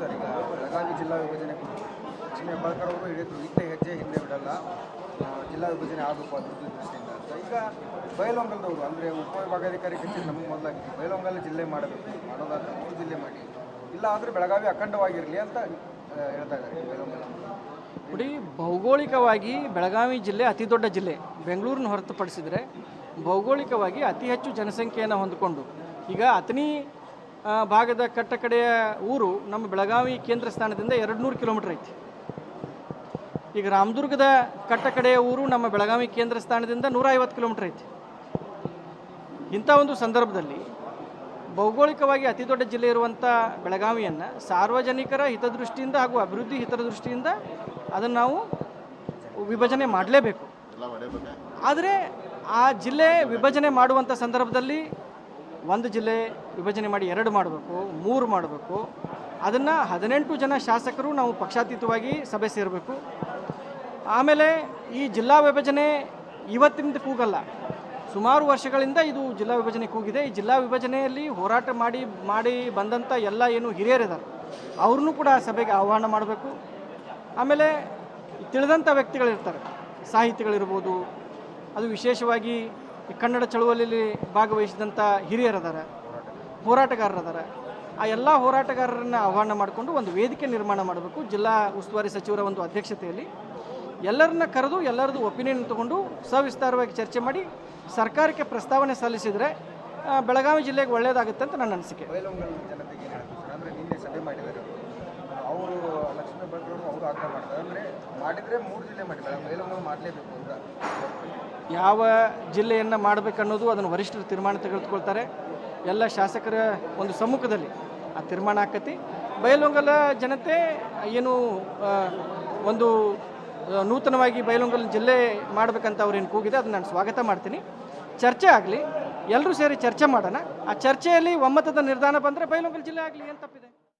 Sir, ಈಗ ಬೆಳಗಾವಿ ಜಿಲ್ಲಾ ವಿಭಜನೆ ಲಕ್ಷ್ಮೀ ಅವರು ಹೇಳಿದ್ರು ಇಟ್ಟೆ ಹೆಜ್ಜೆ ಹಿಂದೆ ಬಿಡಲ್ಲ. ಜಿಲ್ಲಾ ವಿಭಜನೆ ಆಗಬೇಕು ಅಭಿವೃದ್ಧಿ ದೃಷ್ಟಿಯಿಂದ. ಅಂತ ಈಗ ಬಯಲೊಂಗಲದವರು ಅಂದರೆ ಉಪವಿಭಾಗಾಧಿಕಾರಿ ಕಚೇರಿ ನಮಗೆ ಮೊದಲಾಗಿತ್ತು. ಬಯಲೊಂಗಲ ಜಿಲ್ಲೆ ಮಾಡಬೇಕು. ಮಾಡೋದಾದ್ರೆ ಮೂರು ಜಿಲ್ಲೆ ಮಾಡಿ. ಇಲ್ಲ ಆದರೆ ಬೆಳಗಾವಿ ಅಖಂಡವಾಗಿರಲಿ ಅಂತ ಹೇಳ್ತಾ ಇದ್ದಾರೆ ಬಯಲೊಂಗಲ ನೋಡಿ, ಭೌಗೋಳಿಕವಾಗಿ ಬೆಳಗಾವಿ ಜಿಲ್ಲೆ ಅತಿ ದೊಡ್ಡ ಜಿಲ್ಲೆ. ಬೆಂಗಳೂರನ್ನ ಹೊರತುಪಡಿಸಿದರೆ ಭೌಗೋಳಿಕವಾಗಿ ಅತಿ ಹೆಚ್ಚು ಜನಸಂಖ್ಯೆಯನ್ನು ಹೊಂದಿಕೊಂಡು, ಈಗ ಅತನಿ ಭಾಗದ ಕಟ್ಟಕಡೆಯ ಊರು ನಮ್ಮ ಬೆಳಗಾವಿ ಕೇಂದ್ರ ಸ್ಥಾನದಿಂದ ಎರಡು ನೂರು ಕಿಲೋಮೀಟ್ರ್ ಐತಿ. ಈಗ ರಾಮದುರ್ಗದ ಕಟ್ಟಕಡೆಯ ಊರು ನಮ್ಮ ಬೆಳಗಾವಿ ಕೇಂದ್ರ ಸ್ಥಾನದಿಂದ ನೂರ ಐವತ್ತು ಕಿಲೋಮೀಟ್ರ್ ಐತಿ. ಇಂಥ ಒಂದು ಸಂದರ್ಭದಲ್ಲಿ ಭೌಗೋಳಿಕವಾಗಿ ಅತಿ ದೊಡ್ಡ ಜಿಲ್ಲೆ ಇರುವಂಥ ಬೆಳಗಾವಿಯನ್ನು ಸಾರ್ವಜನಿಕರ ಹಿತದೃಷ್ಟಿಯಿಂದ ಹಾಗೂ ಅಭಿವೃದ್ಧಿ ಹಿತದೃಷ್ಟಿಯಿಂದ ಅದನ್ನು ನಾವು ವಿಭಜನೆ ಮಾಡಲೇಬೇಕು. ಆದರೆ ಆ ಜಿಲ್ಲೆ ವಿಭಜನೆ ಮಾಡುವಂಥ ಸಂದರ್ಭದಲ್ಲಿ ಒಂದು ಜಿಲ್ಲೆ ವಿಭಜನೆ ಮಾಡಿ ಎರಡು ಮಾಡಬೇಕು, ಮೂರು ಮಾಡಬೇಕು. ಅದನ್ನು ಹದಿನೆಂಟು ಜನ ಶಾಸಕರು ನಾವು ಪಕ್ಷಾತೀತವಾಗಿ ಸಭೆ ಸೇರಬೇಕು. ಆಮೇಲೆ ಈ ಜಿಲ್ಲಾ ವಿಭಜನೆ ಇವತ್ತಿನಿಂದ ಕೂಗಲ್ಲ. ಸುಮಾರು ವರ್ಷಗಳಿಂದ ಇದು ಜಿಲ್ಲಾ ವಿಭಜನೆ ಕೂಗಿದೆ. ಈ ಜಿಲ್ಲಾ ವಿಭಜನೆಯಲ್ಲಿ ಹೋರಾಟ ಮಾಡಿ ಮಾಡಿ ಬಂದಂಥ ಎಲ್ಲ ಏನು ಹಿರಿಯರಿದ್ದಾರೆ, ಅವ್ರನ್ನೂ ಕೂಡ ಸಭೆಗೆ ಆಹ್ವಾನ ಮಾಡಬೇಕು. ಆಮೇಲೆ ತಿಳಿದಂಥ ವ್ಯಕ್ತಿಗಳಿರ್ತಾರೆ. ಸಾಹಿತಿಗಳಿರ್ಬೋದು, ಅದು ವಿಶೇಷವಾಗಿ ಈ ಕನ್ನಡ ಚಳುವಳಿಯಲ್ಲಿ ಭಾಗವಹಿಸಿದಂಥ ಹಿರಿಯರದಾರ, ಹೋರಾಟಗಾರರದಾರ, ಆ ಎಲ್ಲ ಹೋರಾಟಗಾರರನ್ನು ಆಹ್ವಾನ ಮಾಡಿಕೊಂಡು ಒಂದು ವೇದಿಕೆ ನಿರ್ಮಾಣ ಮಾಡಬೇಕು. ಜಿಲ್ಲಾ ಉಸ್ತುವಾರಿ ಸಚಿವರ ಒಂದು ಅಧ್ಯಕ್ಷತೆಯಲ್ಲಿ ಎಲ್ಲರನ್ನ ಕರೆದು ಎಲ್ಲರದ್ದು ಒಪಿನಿಯನ್ ತಗೊಂಡು ಸವಿಸ್ತಾರವಾಗಿ ಚರ್ಚೆ ಮಾಡಿ ಸರ್ಕಾರಕ್ಕೆ ಪ್ರಸ್ತಾವನೆ ಸಲ್ಲಿಸಿದರೆ ಬೆಳಗಾವಿ ಜಿಲ್ಲೆಗೆ ಒಳ್ಳೆಯದಾಗುತ್ತೆ ಅಂತ ನನ್ನ ಅನಿಸಿಕೆ ಬಯಲೊಂಗಲ ಜನತೆಗೆ ಏನು ಹೇಳ್ತಾರೆ ಸರ್ ಅಂದರೆ ನಿನ್ನೆ ಸಭೆ ಮಾಡಿದ್ದಾರೆ ಅವರು ಲಕ್ಷ್ಮೀ ಹೆಬ್ಬಾಳ್ಕರ್ ಅವರು ಅವರು ಆಗ್ರಹ ಮಾಡ್ತಾರೆ ಅಂದರೆ ಮಾಡಿದರೆ ಮೂರು ಜಿಲ್ಲೆ ಮಾಡಿದ್ದಾರೆ ಬಯಲೊಂಗಲ ಮಾಡಲೇಬೇಕು ಅಂತ ಯಾವ ಜಿಲ್ಲೆಯನ್ನು ಮಾಡಬೇಕನ್ನೋದು ಅದನ್ನು ವರಿಷ್ಠರು ತೀರ್ಮಾನ ತೆಗೆದುಕೊಳ್ತಾರೆ. ಎಲ್ಲ ಶಾಸಕರ ಒಂದು ಸಮ್ಮುಖದಲ್ಲಿ ಆ ತೀರ್ಮಾನ ಆಕತಿ. ಬಯಲೊಂಗಲ ಜನತೆ ಏನು ಒಂದು ನೂತನವಾಗಿ ಬಯಲೊಂಗಲ ಜಿಲ್ಲೆ ಮಾಡಬೇಕಂತ ಅವ್ರೇನು ಕೂಗಿದೆ, ಅದನ್ನು ನಾನು ಸ್ವಾಗತ ಮಾಡ್ತೀನಿ. ಚರ್ಚೆ ಆಗಲಿ ಎಲ್ಲರೂ ಸೇರಿ ಚರ್ಚೆ ಮಾಡೋಣ. ಆ ಚರ್ಚೆಯಲ್ಲಿ ಒಮ್ಮತದ ನಿರ್ಧಾರ ಬಂದರೆ ಬಯಲೊಂಗಲ ಜಿಲ್ಲೆ ಆಗಲಿ, ಏನು ತಪ್ಪಿದೆ?